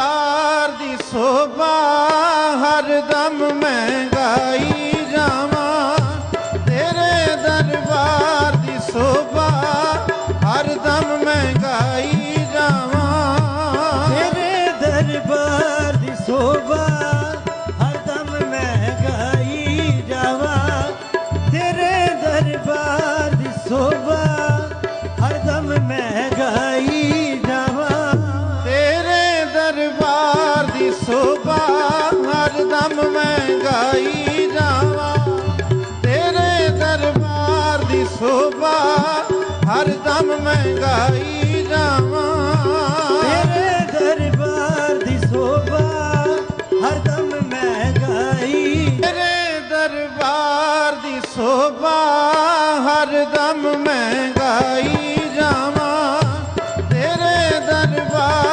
ਦਰਬਾਰ ਦੀ ਸੋਭਾ ਹਰਦਮ ਮੈਂ ਗਾਈ ਜਾਵਾਂ। ਤੇਰੇ ਦਰਬਾਰ ਦੀ ਸੋਭਾ ਹਰਦਮ ਮੈਂ ਗਾਈ ਜਾਵਾਂ। ਤੇਰੇ ਦਰਬਾਰ ਦੀ ਸੋਭਾ ਹਰਦਮ ਮੈਂ ਗਾਈ ਜਾਵਾਂ। ਤੇਰੇ ਦਰਬਾਰ ਸੋਭਾ, ਹਰ ਦਮ ਜਾਵਾਂ। ਤੇਰੇ ਦਰਬਾਰ ਦੀ ਸੋਭਾ, ਹਰ ਦਮ ਮੈਂ ਜਾਵਾਂ। ਤੇਰੇ ਦਰਬਾਰ ਦੀ ਸੋਭਾ, ਹਰ ਦਮ ਤੇਰੇ ਦਰਬਾਰ ਦੀ ਸੋਭਾ, ਹਰ ਦਮ ਮੈਂ ਜਾਵਾਂ। ਤੇਰੇ ਦਰਬਾਰ